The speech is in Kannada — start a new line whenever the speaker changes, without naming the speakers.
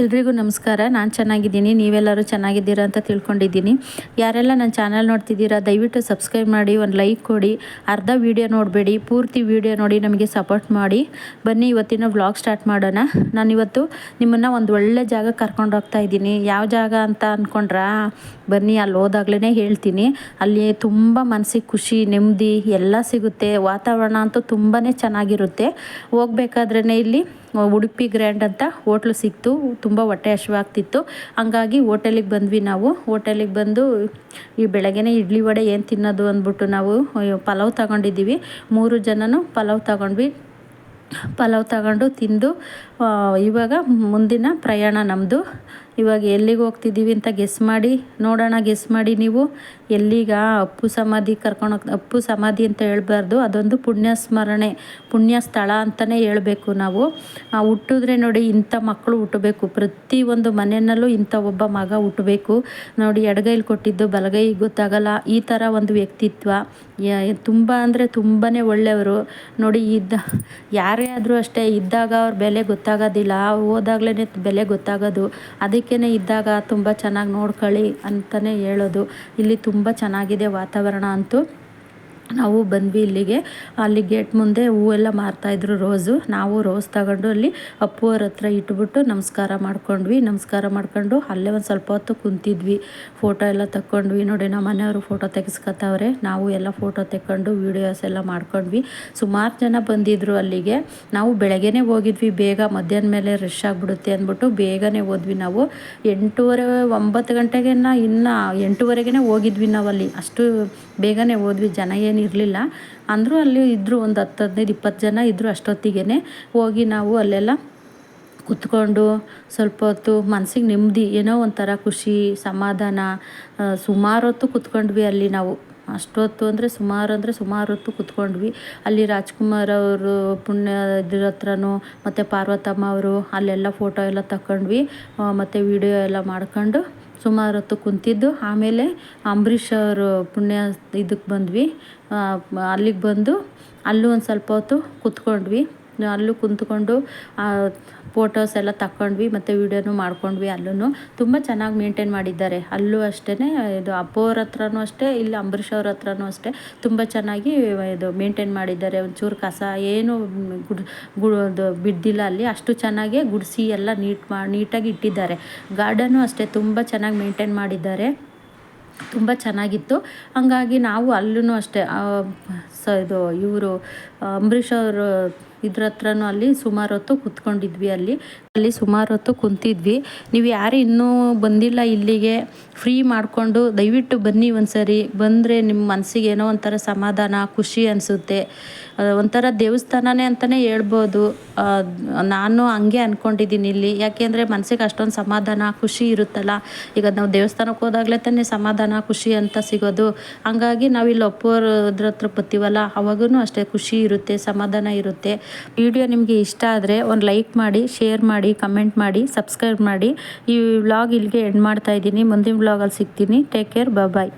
ಎಲ್ರಿಗೂ ನಮಸ್ಕಾರ. ನಾನು ಚೆನ್ನಾಗಿದ್ದೀನಿ. ನೀವೆಲ್ಲರೂ ಚೆನ್ನಾಗಿದ್ದೀರಾ ಅಂತ ತಿಳ್ಕೊಂಡಿದ್ದೀನಿ. ಯಾರೆಲ್ಲ ನನ್ನ ಚಾನಲ್ ನೋಡ್ತಿದ್ದೀರಾ, ದಯವಿಟ್ಟು ಸಬ್ಸ್ಕ್ರೈಬ್ ಮಾಡಿ, ಒಂದು ಲೈಕ್ ಕೊಡಿ, ಅರ್ಧ ವೀಡಿಯೋ ನೋಡಬೇಡಿ, ಪೂರ್ತಿ ವೀಡಿಯೋ ನೋಡಿ ನಮಗೆ ಸಪೋರ್ಟ್ ಮಾಡಿ. ಬನ್ನಿ, ಇವತ್ತಿನ ವ್ಲಾಗ್ ಸ್ಟಾರ್ಟ್ ಮಾಡೋಣ. ನಾನಿವತ್ತು ನಿಮ್ಮನ್ನು ಒಂದು ಒಳ್ಳೆ ಜಾಗ ಕರ್ಕೊಂಡು ಹೋಗ್ತಾ ಇದ್ದೀನಿ. ಯಾವ ಜಾಗ ಅಂತ ಅಂದ್ಕೊಂಡ್ರಾ ಬನ್ನಿ, ಅಲ್ಲಿ ಹೋದಾಗ್ಲೇ ಹೇಳ್ತೀನಿ. ಅಲ್ಲಿ ತುಂಬ ಮನಸ್ಸಿಗೆ ಖುಷಿ, ನೆಮ್ಮದಿ ಎಲ್ಲ ಸಿಗುತ್ತೆ. ವಾತಾವರಣ ಅಂತೂ ತುಂಬಾ ಚೆನ್ನಾಗಿರುತ್ತೆ. ಹೋಗ್ಬೇಕಾದ್ರೇ ಇಲ್ಲಿ ಉಡುಪಿ ಗ್ರ್ಯಾಂಡ್ ಅಂತ ಹೋಟ್ಲು ಸಿಕ್ತು. ತುಂಬ ಹೊಟ್ಟೆ ಹಸಿವಾಗ್ತಿತ್ತು. ಹಂಗಾಗಿ ಹೋಟೆಲಿಗೆ ಬಂದ್ವಿ ನಾವು. ಹೋಟೆಲಿಗೆ ಬಂದು ಈ ಬೆಳಗ್ಗೆನೇ ಇಡ್ಲಿ ವಡೆ ಏನು ತಿನ್ನೋದು ಅಂದ್ಬಿಟ್ಟು ನಾವು ಪಲಾವ್ ತಗೊಂಡಿದ್ದೀವಿ. ಮೂರು ಜನನು ಪಲಾವ್ ತಗೊಂಡ್ವಿ. ಪಲಾವ್ ತಗೊಂಡು ತಿಂದು ಇವಾಗ ಮುಂದಿನ ಪ್ರಯಾಣ ನಮ್ಮದು ಇವಾಗ ಎಲ್ಲಿಗೆ ಹೋಗ್ತಿದ್ದೀವಿ ಅಂತ ಗೆಸ್ ಮಾಡಿ, ನೋಡೋಣ ಗೆಸ್ ಮಾಡಿ ನೀವು. ಎಲ್ಲಿಗ ಅಪ್ಪು ಸಮಾಧಿ ಕರ್ಕೊಂಡು ಹೋಗ್ತಾ, ಅಪ್ಪು ಸಮಾಧಿ ಅಂತ ಹೇಳ್ಬಾರ್ದು, ಅದೊಂದು ಪುಣ್ಯ ಸ್ಮರಣೆ, ಪುಣ್ಯ ಸ್ಥಳ ಅಂತಲೇ ಹೇಳಬೇಕು ನಾವು. ಹುಟ್ಟಿದ್ರೆ ನೋಡಿ ಇಂಥ ಮಕ್ಕಳು ಹುಟ್ಟಬೇಕು. ಪ್ರತಿಯೊಂದು ಮನೆಯಲ್ಲೂ ಇಂಥ ಒಬ್ಬ ಮಗ ಹುಟ್ಟಬೇಕು. ನೋಡಿ ಎಡಗೈಲಿ ಕೊಟ್ಟಿದ್ದು ಬಲಗೈ ಗೊತ್ತಾಗಲ್ಲ. ಈ ಥರ ಒಂದು ವ್ಯಕ್ತಿತ್ವ ತುಂಬ ಅಂದರೆ ತುಂಬಾ ಒಳ್ಳೆಯವರು. ನೋಡಿ ಇದ್ದ, ಯಾರೇ ಆದರೂ ಅಷ್ಟೇ, ಇದ್ದಾಗ ಅವ್ರ ಬೆಲೆ ಗೊತ್ತಾಗೋದಿಲ್ಲ. ಹೋದಾಗ್ಲೇ ಬೆಲೆ ಗೊತ್ತಾಗೋದು. ಅದಕ್ಕೇ ಇದ್ದಾಗ ತುಂಬ ಚೆನ್ನಾಗಿ ನೋಡ್ಕೊಳ್ಳಿ ಅಂತಲೇ ಹೇಳೋದು. ಇಲ್ಲಿ ತುಂಬ ಚೆನ್ನಾಗಿದೆ ವಾತಾವರಣ ಅಂತೂ. ನಾವು ಬಂದ್ವಿ ಇಲ್ಲಿಗೆ. ಅಲ್ಲಿ ಗೇಟ್ ಮುಂದೆ ಹೂವೆಲ್ಲ ಮಾರ್ತಾಯಿದ್ರು ರೋಸು. ನಾವು ರೋಸ್ ತಗೊಂಡು ಅಲ್ಲಿ ಅಪ್ಪು ಅವ್ರ ಹತ್ರ ಇಟ್ಬಿಟ್ಟು ನಮಸ್ಕಾರ ಮಾಡ್ಕೊಂಡ್ವಿ. ನಮಸ್ಕಾರ ಮಾಡ್ಕೊಂಡು ಅಲ್ಲೇ ಒಂದು ಸ್ವಲ್ಪ ಹೊತ್ತು ಕುಂತಿದ್ವಿ. ಫೋಟೋ ಎಲ್ಲ ತಕ್ಕೊಂಡ್ವಿ. ನೋಡಿ ನಮ್ಮ ಮನೆಯವರು ಫೋಟೋ ತೆಗೆಸ್ಕೊತಾವ್ರೆ ನಾವು ಎಲ್ಲ ಫೋಟೋ ತೆಕ್ಕೊಂಡು ವೀಡಿಯೋಸ್ ಎಲ್ಲ ಮಾಡ್ಕೊಂಡ್ವಿ. ಸುಮಾರು ಜನ ಬಂದಿದ್ರು ಅಲ್ಲಿಗೆ. ನಾವು ಬೆಳಗ್ಗೆನೇ ಹೋಗಿದ್ವಿ. ಬೇಗ ಮಧ್ಯಾಹ್ನ ಮೇಲೆ ರಶ್ ಆಗಿಬಿಡುತ್ತೆ ಅಂದ್ಬಿಟ್ಟು ಬೇಗನೆ ಹೋದ್ವಿ ನಾವು. ಎಂಟೂವರೆ, ಒಂಬತ್ತು ಗಂಟೆಗೆ ಇನ್ನೂ ಎಂಟೂವರೆಗೆ ಹೋಗಿದ್ವಿ ನಾವು ಅಲ್ಲಿ ಅಷ್ಟು ಬೇಗನೆ ಹೋದ್ವಿ. ಜನ ಏನು ಇರಲಿಲ್ಲ. ಅಂದರೂ ಅಲ್ಲಿ ಇದ್ದರು ಒಂದು ಹತ್ತು ಹದಿನೈದು ಇಪ್ಪತ್ತು ಜನ ಇದ್ದರು ಅಷ್ಟೊತ್ತಿಗೆ ಹೋಗಿ ನಾವು ಅಲ್ಲೆಲ್ಲ ಕುತ್ಕೊಂಡು ಸ್ವಲ್ಪ ಹೊತ್ತು ಮನಸ್ಸಿಗೆ ನೆಮ್ಮದಿ ಏನೋ ಒಂಥರ ಖುಷಿ, ಸಮಾಧಾನ ಸುಮಾರು ಹೊತ್ತು ಕುತ್ಕೊಂಡ್ವಿ ಅಲ್ಲಿ ನಾವು. ಅಷ್ಟೊತ್ತು ಅಂದರೆ ಸುಮಾರು ಅಂದರೆ ಸುಮಾರು ಹೊತ್ತು ಕುತ್ಕೊಂಡ್ವಿ. ಅಲ್ಲಿ ರಾಜ್ಕುಮಾರ್ ಅವರು, ಪುಣ್ಯ ಇದ್ರ ಹತ್ರನೂ, ಮತ್ತು ಪಾರ್ವತಮ್ಮ ಅವರು ಅಲ್ಲೆಲ್ಲ ಫೋಟೋ ಎಲ್ಲ ತಗೊಂಡ್ವಿ ಮತ್ತು ವಿಡಿಯೋ ಎಲ್ಲ ಮಾಡ್ಕೊಂಡು ಸುಮಾರು ಹೊತ್ತು ಕುಂತಿದ್ದು. ಆಮೇಲೆ ಅಂಬರೀಷ್ ಅವರು ಪುಣ್ಯ ಇದಕ್ಕೆ ಬಂದ್ವಿ. ಅಲ್ಲಿಗೆ ಬಂದು ಅಲ್ಲೂ ಒಂದು ಸ್ವಲ್ಪ ಹೊತ್ತು ಕುತ್ಕೊಂಡ್ವಿ. ಅಲ್ಲೂ ಕುಂತ್ಕೊಂಡು ಫೋಟೋಸ್ ಎಲ್ಲ ತಕೊಂಡ್ವಿ, ಮತ್ತು ವೀಡಿಯೋನು ಮಾಡ್ಕೊಂಡ್ವಿ ಅಲ್ಲೂ ತುಂಬ ಚೆನ್ನಾಗಿ ಮೇಂಟೈನ್ ಮಾಡಿದ್ದಾರೆ. ಅಲ್ಲೂ ಅಷ್ಟೇ ಇದು ಅಪ್ಪೋರ ಹತ್ರನೂ ಅಷ್ಟೇ, ಇಲ್ಲಿ ಅಂಬರೀಷ್ ಅವ್ರ ಹತ್ರನೂ ಅಷ್ಟೇ, ತುಂಬ ಚೆನ್ನಾಗಿ, ಇದು ಮೇಂಟೈನ್ ಮಾಡಿದ್ದಾರೆ. ಒಂಚೂರು ಕಸ ಏನು ಗುಡ್ ಗುಡ್ ಬಿದ್ದಿಲ್ಲ ಅಲ್ಲಿ. ಅಷ್ಟು ಚೆನ್ನಾಗಿ ಗುಡಿಸಿ ಎಲ್ಲ ನೀಟ್ ಮಾ ನೀಟಾಗಿ ಇಟ್ಟಿದ್ದಾರೆ. ಗಾರ್ಡನ್ನು ಅಷ್ಟೇ, ತುಂಬ ಚೆನ್ನಾಗಿ ಮೇಂಟೈನ್ ಮಾಡಿದ್ದಾರೆ. ತುಂಬ ಚೆನ್ನಾಗಿತ್ತು. ಹಂಗಾಗಿ ನಾವು ಅಲ್ಲೂ ಅಷ್ಟೇ ಸ, ಇದು ಇವರು ಅಂಬರೀಷ್ ಅವರು ಇದ್ರ ಹತ್ರನೂ ಅಲ್ಲಿ ಸುಮಾರು ಹೊತ್ತು ಕುತ್ಕೊಂಡಿದ್ವಿ ಅಲ್ಲಿ. ಅಲ್ಲಿ ಸುಮಾರು ಹೊತ್ತು ಕುಂತಿದ್ವಿ. ನೀವು ಯಾರು ಇನ್ನೂ ಬಂದಿಲ್ಲ ಇಲ್ಲಿಗೆ. ಫ್ರೀ ಮಾಡಿಕೊಂಡು ದಯವಿಟ್ಟು ಬನ್ನಿ ಒಂದ್ಸರಿ. ಬಂದರೆ ನಿಮ್ಮ ಮನಸ್ಸಿಗೆ ಏನೋ ಒಂಥರ ಸಮಾಧಾನ, ಖುಷಿ ಅನಿಸುತ್ತೆ. ಒಂಥರ ದೇವಸ್ಥಾನನೇ ಅಂತಲೇ ಹೇಳ್ಬೋದು. ನಾನು ಹಂಗೆ ಅಂದ್ಕೊಂಡಿದ್ದೀನಿ ಇಲ್ಲಿ. ಯಾಕೆಂದರೆ ಮನಸ್ಸಿಗೆ ಅಷ್ಟೊಂದು ಸಮಾಧಾನ, ಖುಷಿ ಇರುತ್ತಲ್ಲ. ಈಗ ನಾವು ದೇವಸ್ಥಾನಕ್ಕೆ ಹೋದಾಗಲೇ ತಾನೇ ಸಮಾಧಾನ, ಖುಷಿ ಅಂತ ಸಿಗೋದು. ಹಂಗಾಗಿ ನಾವು ಇಲ್ಲಿ ಹತ್ರ ಬತ್ತೀವಲ್ಲ ಅವಾಗೂ ಅಷ್ಟೇ ಖುಷಿ ಇರುತ್ತೆ, ಸಮಾಧಾನ ಇರುತ್ತೆ. ವಿಡಿಯೋ ನಿಮಗೆ ಇಷ್ಟ ಆದರೆ ಒಂದು ಲೈಕ್ ಮಾಡಿ, ಶೇರ್ ಮಾಡಿ, ಕಮೆಂಟ್ ಮಾಡಿ, ಸಬ್ಸ್ಕ್ರೈಬ್ ಮಾಡಿ. ಈ ವ್ಲಾಗ್ ಇಲ್ಲಿಗೆ ಎಂಡ್ ಮಾಡ್ತಾ ಇದ್ದೀನಿ. ಮುಂದಿನ ವ್ಲಾಗಲ್ಲಿ ಸಿಗ್ತೀನಿ. Take care bye